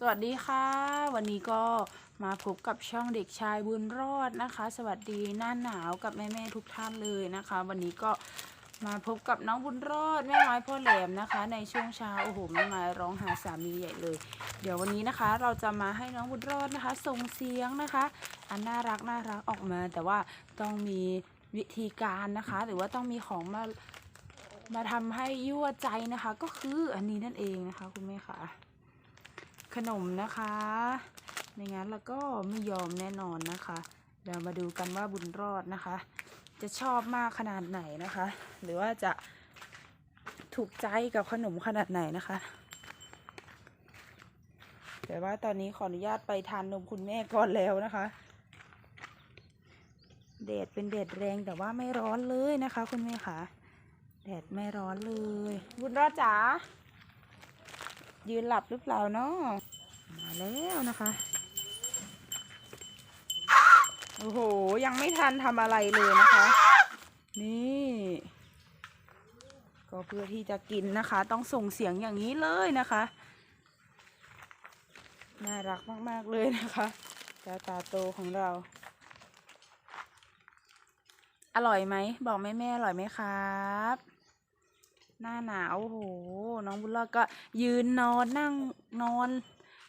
สวัสดีค่ะ วันนี้ก็มาพบกับช่องเด็กชายบุญรอดนะคะ สวัสดีหน้าหนาวกับแม่ ๆ ทุกท่านเลยนะคะ วันนี้ก็มาพบกับน้องบุญรอดแม่ไม้พ่อแหลมนะคะ ในช่วงเช้าโอ้โหแม่ไม้ร้องหาสามีใหญ่เลย เดี๋ยววันนี้นะคะ เราจะมาให้น้องบุญรอดนะคะส่งเสียงนะคะ อันน่ารักน่ารักออกมา แต่ว่าต้องมีวิธีการนะคะ หรือว่าต้องมีของมามาทำให้ยั่วใจนะคะ ก็คืออันนี้นั่นเองนะคะ คุณแม่ค่ะ ขนมนะคะในงั้นแล้วก็ไม่ยอมแน่นอนนะคะ เดี๋ยวมาดูกันว่าบุญรอดนะคะ จะชอบมากขนาดไหนนะคะ หรือว่าจะถูกใจกับขนมขนาดไหนนะคะแต่ว่าตอนนี้ขออนุญาตไปทานนมคุณแม่ก่อนแล้วนะคะแดดเป็นแดดแรงแต่ว่าไม่ร้อนเลยนะคะ คุณแม่ค่ะแดดไม่ร้อนเลย บุญรอดจ๋า ยืนหลับหรือเปล่าเนาะมาแล้วนะคะ โอ้โห ยังไม่ทันทำอะไรเลยนะคะ นี่ ก็เพื่อที่จะกินนะคะ ต้องส่งเสียงอย่างนี้เลยนะคะ น่ารักมาก ๆ เลยนะคะเจ้าตาโตของเรา อร่อยไหม บอกแม่แม่ๆอร่อยไหมครับ หน้าหนาวโอ้โห น้องบุญรอดก็ยืนนอนนั่งนอน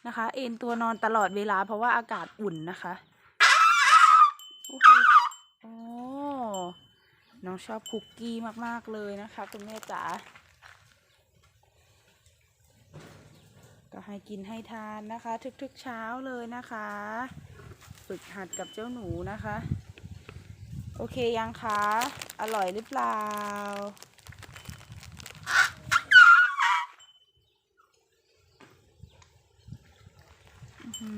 นะคะ เอนตัวนอนตลอดเวลาเพราะว่าอากาศอุ่นนะคะโอ้โหโอ้น้องชอบคุกกี้มาก ๆ เลยนะคะ คุณแม่จ๋าก็ให้กินให้ทานนะคะ ทุกๆเช้าเลยนะคะฝึกหัดกับเจ้าหนูนะคะ โอเคยังคะ อร่อยหรือเปล่า อื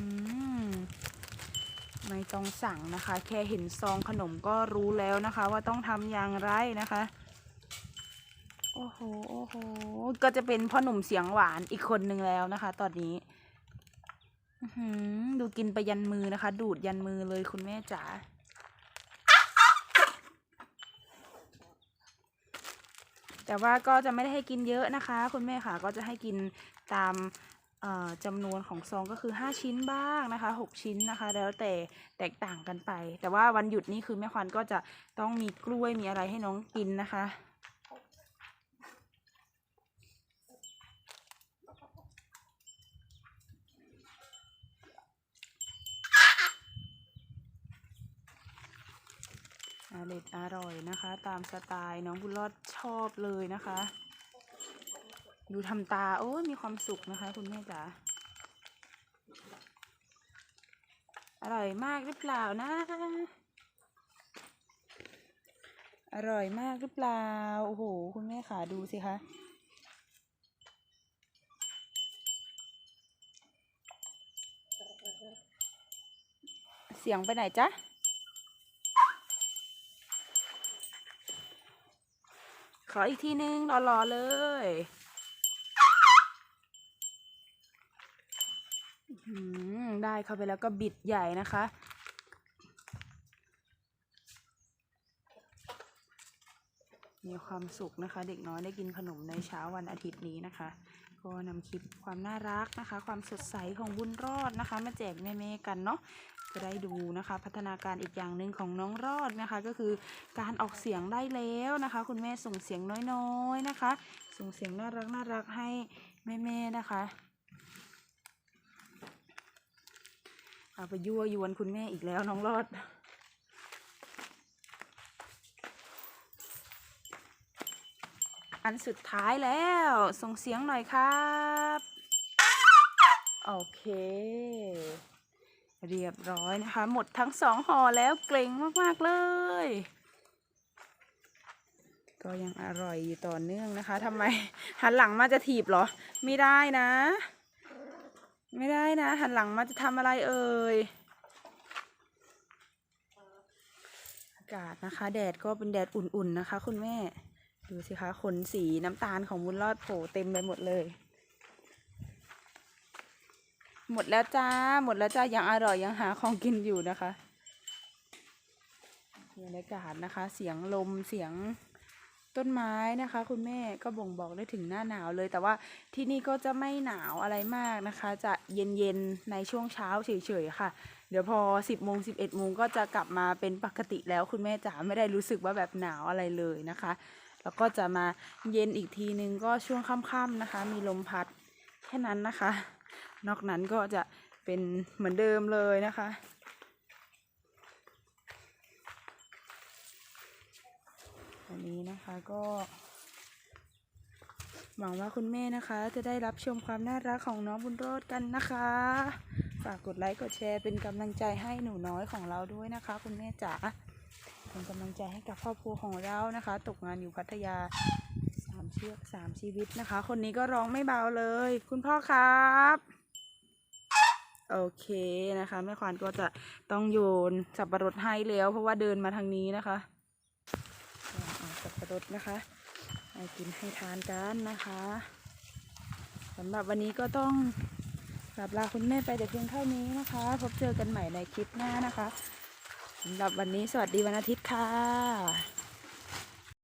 มไม่ ต้องสั่งนะคะ แค่เห็นซองขนมก็รู้แล้วนะคะ ว่าต้องทำอย่างไรนะคะ โอ้โหโอ้โหก็จะเป็นพ่อหนุ่มเสียงหวานอีกคนนึงแล้วนะคะ ตอนนี้ดูกินไปยันมือนะคะ ดูดยันมือเลยคุณแม่จ๋าแต่ว่าก็จะไม่ได้ให้กินเยอะนะคะ คุณแม่ค่ะก็จะให้กินตาม จำนวนของซองก็คือ 5 ชิ้นบ้างนะคะ 6 ชิ้นนะคะ แล้วแต่แตกต่างกันไป แต่ว่าวันหยุดนี่คือแม่ควันก็จะต้องมีกล้วยมีอะไรให้น้องกินนะคะ อร่อยอร่อยนะคะ ตามสไตล์น้องบุญรอดชอบเลยนะคะ ดูทำตา โอ้ยมีความสุขนะคะ คุณแม่จ๋าอร่อยมากหรือเปล่านะ อร่อยมากหรือเปล่า โอ้โห คุณแม่ขาดูสิคะ เสียงไปไหนจ๊ะ ขออีกทีนึงรอๆเลย อื้อหือ ได้เข้าไปแล้วก็บิดใหญ่นะคะ มีความสุขนะคะ เด็กน้อยได้กินขนมในเช้าวันอาทิตย์นี้นะคะ ก็นำคลิปความน่ารักนะคะ ความสดใสของบุญรอดนะคะ มาแจกแม่ๆกันเนาะจะได้ดูนะคะ พัฒนาการอีกอย่างหนึ่งของน้องรอดนะคะ ก็คือการออกเสียงได้แล้วนะคะ คุณแม่ส่งเสียงน้อยๆนะคะ ส่งเสียงน่ารักน่ารักให้แม่ๆนะคะ เอาไปยั่วยวนคุณแม่อีกแล้วน้องรอด อันสุดท้ายแล้ว ส่งเสียงหน่อยครับ โอเค เรียบร้อยนะคะ หมดทั้งสองห่อแล้วเกรงมาก ๆ เลย ก็ยังอร่อยอยู่ต่อเนื่องนะคะทำไมหันหลังมาจะถีบเหรอ ไม่ได้นะ ไม่ได้นะ หันหลังมาจะทำอะไรเอ่ย อากาศนะคะ แดดก็เป็นแดดอุ่นๆนะคะ คุณแม่ ดูสิคะขนสีน้ำตาลของบุญรอดโผล่เต็มไปหมดเลย หมดแล้วจ้า หมดแล้วจ้ายังอร่อยยังหาของกินอยู่นะคะบรรยากาศนะคะ เสียงลมเสียง ต้นไม้นะคะ คุณแม่ก็บ่งบอกได้ถึงหน้าหนาวเลย แต่ว่าที่นี่ก็จะไม่หนาวอะไรมากนะคะ จะเย็นๆในช่วงเช้าเฉยๆค่ะ เดี๋ยวพอ 10โมง11โมงก็จะกลับมาเป็นปกติแล้วคุณแม่จ๋าไม่ได้รู้สึกว่าแบบหนาวอะไรเลยนะคะ แล้วก็จะมาเย็นอีกทีนึงก็ช่วงค่ำๆนะคะ มีลมพัดแค่นั้นนะคะ นอกนั้นก็จะเป็นเหมือนเดิมเลยนะคะ อันนี้นะคะก็หวังว่าคุณแม่นะคะ จะได้รับชมความน่ารักของน้องบุญโรดกันนะคะ ฝากกดไลค์กดแชร์เป็นกำลังใจให้หนูน้อยของเราด้วยนะคะ คุณแม่จ๋าเป็นกำลังใจให้กับครอบครัวของเรานะคะ ตกงานอยู่พัทยาสามเชือกสามชีวิตนะคะ คนนี้ก็ร้องไม่เบาเลย คุณพ่อครับโอเคนะคะแม่ควานก็จะต้องโยนสับปะรดให้แล้ว เพราะว่าเดินมาทางนี้นะคะ เอาสับปะรดนะคะให้กินให้ทานกันนะคะสำหรับวันนี้ก็ต้องกลับลาคุณแม่ไปแต่เพียงเท่านี้นะคะ พบเจอกันใหม่ในคลิปหน้านะคะสำหรับวันนี้สวัสดีวันอาทิตย์ค่ะ